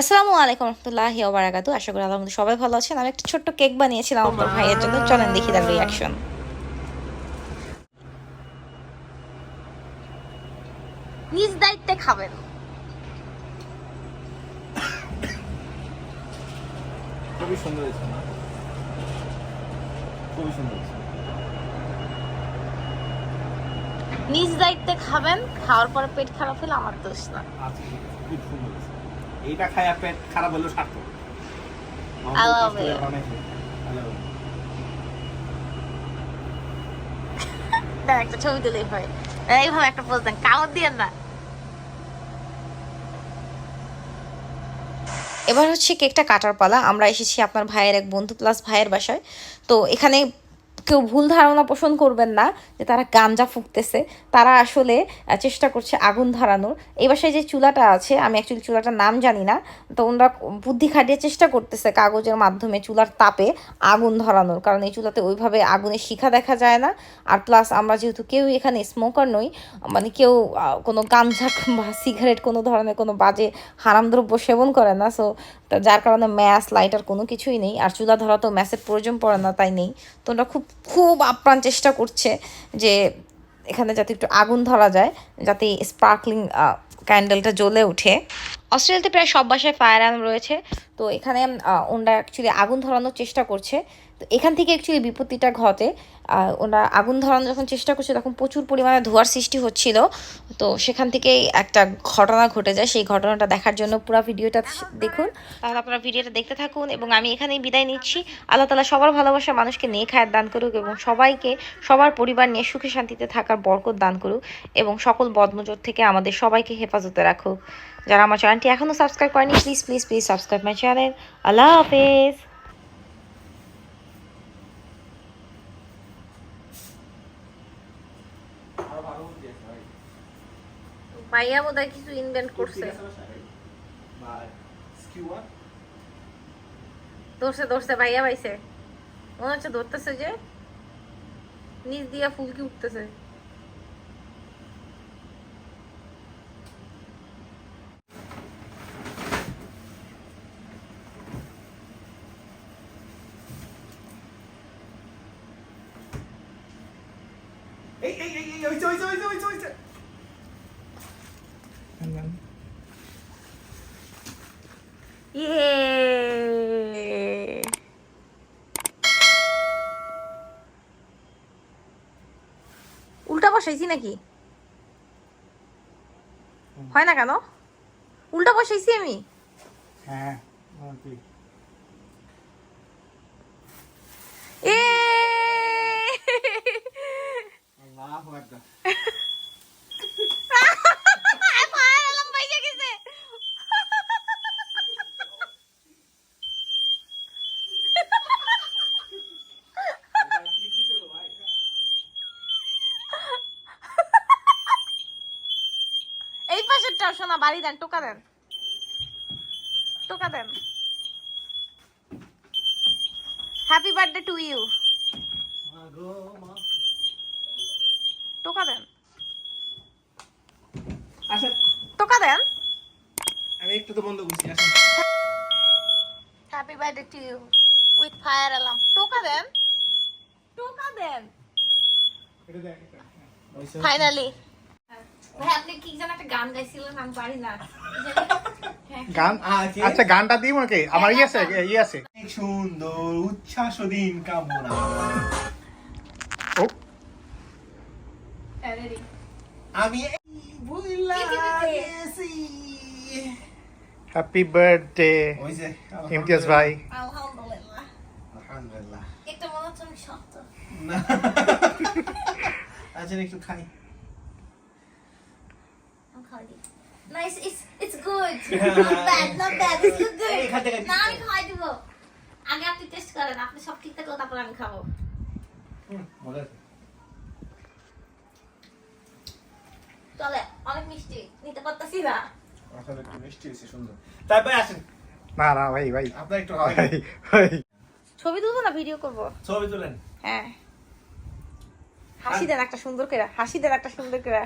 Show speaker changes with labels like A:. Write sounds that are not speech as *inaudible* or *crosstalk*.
A: আসসালামু আলাইকুম রহমতুল্লাহি ওবারাকাতু আশা করি আল্লাহ সবাই ভালো আছেন। আমি একটা ছোট্ট কেক বানিয়েছিলাম আমার ভাইয়ের জন্য। চলেন দেখি তার রিয়াকশন নিজ দায়িত্বে খাবেন।
B: খুবই সুন্দর খুবই সুন্দর
A: নিজ দায়িত্বে খাবেন খাওয়ার পরে পেট খারাপ হলে আমার দোষ না।
B: আজকে খুব সুন্দর এইটা খাই আর পেট খারাপ হলেও সার্থক।
A: I love it. দেন একটা ছবি হয় এইভাবে একটা পোজ দেন। কামড় দিয়ে না। এবার হচ্ছে কেকটা কাটার পালা। আমরা এসেছি আপনার ভাইয়ের এক বন্ধু প্লাস ভাইয়ের বাসায়। তো এখানে কেউ ভুল ধারণা পোষণ করবেন না যে তারা গাঞ্জা ফুঁকতেছে। তারা আসলে চেষ্টা করছে আগুন ধরানোর। এই বাসায় যে চুলাটা আছে, আমি অ্যাকচুয়ালি চুলাটার নাম জানি না, তো ওনারা বুদ্ধি খাটিয়ে চেষ্টা করতেছে কাগজের মাধ্যমে চুলার তাপে আগুন ধরানোর। কারণ এই চুলাতে ওইভাবে আগুনের শিখা দেখা যায় না। আর প্লাস আমরা যেহেতু কেউ এখানে স্মোকার নই মানে কেউ কোনো গাঞ্জা বা সিগারেট কোনো ধরনের কোনো বাজে হারামদ্রব্য সেবন করে না। সো যার কারণে ম্যাস লাইটার কোনো কিছুই নেই। আর চুলা ধরা তো ম্যাসের প্রয়োজন পড়ে না, তাই নেই। তো ওরা খুব খুব আপ্রাণ চেষ্টা করছে যে এখানে যাতে একটু আগুন ধরা যায় যাতে স্পার্কলিং ক্যান্ডেলটা জ্বলে ওঠে অস্ট্রেলিয়াতে প্রায় সব বাসায় ফায়ার অ্যালার্ম রয়েছে। তো এখানে ওনারা অ্যাকচুয়ালি আগুন ধরানোর চেষ্টা করছে। তো এখান থেকে অ্যাকচুয়ালি বিপত্তিটা ঘটে। ওনারা আগুন ধরানোর যখন চেষ্টা করছে তখন প্রচুর পরিমাণে ধোঁয়ার সৃষ্টি হচ্ছিল। তো সেখান থেকেই একটা ঘটনা ঘটে যায়। সেই ঘটনাটা দেখার জন্য পুরো ভিডিওটা দেখুন। তাহলে আপনারা ভিডিওটা দেখতে থাকুন এবং আমি এখানেই বিদায় নিচ্ছি। আল্লাহ তালা সবার ভালোবাসা মানুষকে নিয়ে খায়ের দান করুক এবং সবাইকে সবার পরিবার নিয়ে সুখে শান্তিতে থাকার বরকত দান করুক এবং সকল বদনজর থেকে আমাদের সবাইকে হেফাজতে রাখুক যারা আমার চ্যানেলটি এখনও সাবস্ক্রাইব করেনি please please please subscribe my channel Allah হাফেজ। ভাইয়া বোধহয় কিছু ইনভেন্ট করছে? ধরছে ধরছে ভাইয়া পাইছে। মনে হচ্ছে ধরতেছে যে, নিচ দিয়া ফুলকি উঠতেছে।
B: এই।
A: ইয়ে উল্টা বসাইছি নাকি? হয় না কেন? উল্টা বসাইছি আমি?
B: হ্যাঁ, আমার ঠিক।
A: এ
B: আল্লাহু আকবার।
A: ফায়ার অ্যালার্ম বাইকে গেছে
B: এবার টিপ দিতে হবে ভাই।
A: এই পাশেরটা শোনা বাড়ি দেন টোকা দেন। টোকা দেন। হ্যাপি বার্থডে টু ইউ
B: মা গো, মা।
A: টোকা দেন।
B: আসেন,
A: টোকা দেন।
B: আমি একটু তো বন্ধ করছি আসেন।
A: Happy birthday to you with fire alarm টোকা দেন। টোকা দেন।
B: হ্যাঁ।
A: ফাইনালি ভাই আপনি কি যেন একটা গান গাইছিলেন আমি পারি না।
C: গান আচ্ছা গানটা দিই আমাকে আমার ইয়ে আছে ইয়ে আছে।
B: সুন্দর উচ্ছ্বাস দিন কামনা।
C: ও।
B: আমি।
C: হ্যাপি বার্থডে ইমতিয়াজ ভাই।
A: আলহামদুলিল্লাহ।
B: আলহামদুলিল্লাহ।
A: এটা মনে হচ্ছে আমি শক্ত।
B: না। আচ্ছা একটু খাই।
A: Nice, it's it's good. *laughs* Not bad, not bad. It's good, না আমি খাওয়াই দিব। আগে আপনি টেস্ট করেন আপনি সব ঠিক থাকলে তারপর আমি খাব।
B: হুম, মজা আছে।
A: চলে অনেক মিষ্টি নিতে পারতাছি না।
B: আসলে একটু মিষ্টি হয়েছে সুন্দর। তারপরে আসেন।
C: না না ভাই ভাই।
B: আপনার একটু
C: ভাই ভাই।
A: ছবি তুলবো না ভিডিও করব?
B: ছবি তুলেন।
A: হ্যাঁ। হাসি দেন একটা সুন্দর করে হাসি দেন একটা সুন্দর করে।